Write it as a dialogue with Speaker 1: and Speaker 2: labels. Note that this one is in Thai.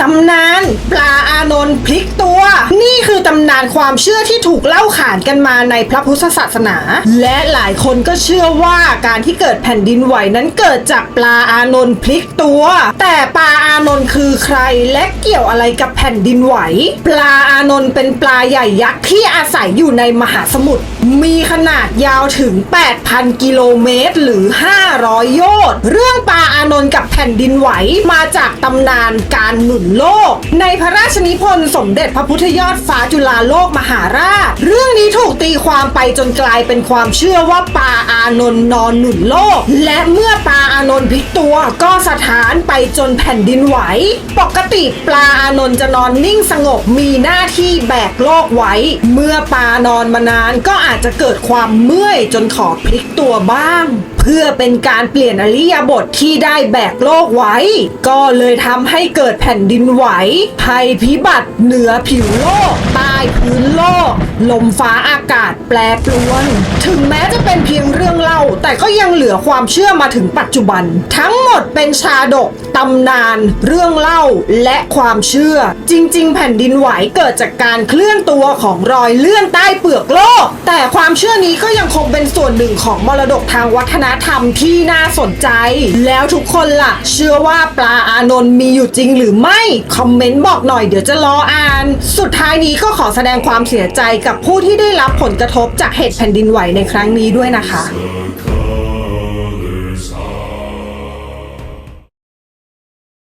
Speaker 1: ตำ ตำนานความเชื่อที่ถูกเล่าขานกันมาในพระพุทธศาสนา และหลายคนก็เชื่อว่าการที่เกิดแผ่นดินไหวนั้นเกิดจากปลาอานนท์พลิกตัว แต่ปลาอานนท์คือใครและเกี่ยวอะไรกับแผ่นดินไหว ปลาอานนท์เป็นปลาใหญ่ยักษ์ที่อาศัยอยู่ในมหาสมุทรมีขนาดยาวถึง 8,000 กิโลเมตร หรือ 500 โยชน์เรื่องปลาอานนท์กับแผ่นดินไหวมาจากตำนานการหนุนโลก ในพระราชนิพนธ์สมเด็จพระพุทธยอดฟ้าจุฬาโลกมหาราช เรื่องนี้ถูกตีความไปจนกลายเป็นความเชื่อว่าปลาอานนท์นอนหนุนโลก และเมื่อปลาอานนท์พลิกตัวก็สถานไปจนแผ่นดินไหว ปกติปลาอานนท์จะนอนนิ่งสงบมีหน้าที่แบกโลกไว้ เมื่อปลานอนมานานก็อาจจะเกิดความเมื่อยจนขอพลิกตัวบ้าง พื่อเป็นการเปลี่ยนอริยบทที่ได้แบกโลกไว้ ก็เลยทำให้เกิดแผ่นดินไหว ภัยพิบัติเหนือผิวโลก ใต้พื้นโลก ลมฟ้าอากาศแปรปรวน ถึงแม้จะเป็นเพียงเรื่องเล่า แต่ก็ยังเหลือความเชื่อมาถึงปัจจุบัน ทั้งหมดเป็นชาดกตำนาน เรื่องเล่าและความเชื่อ จริง ๆ แผ่นดินไหวเกิดจากการเคลื่อนตัวของรอยเลื่อนใต้เปลือกโลก แต่ความเชื่อนี้ก็ยังคงเป็นส่วนหนึ่งของมรดกทางวัฒนธรรมที่น่าสนใจ แล้วทุกคนล่ะ เชื่อว่าปลาอานนท์มีอยู่จริงหรือไม่ คอมเมนต์บอกหน่อยเดี๋ยวจะรออ่าน สุดท้ายนี้ก็ขอแสดงความเสียใจกับผู้ที่ได้รับผลกระทบจากเหตุแผ่นดินไหวในครั้งนี้ด้วยนะคะ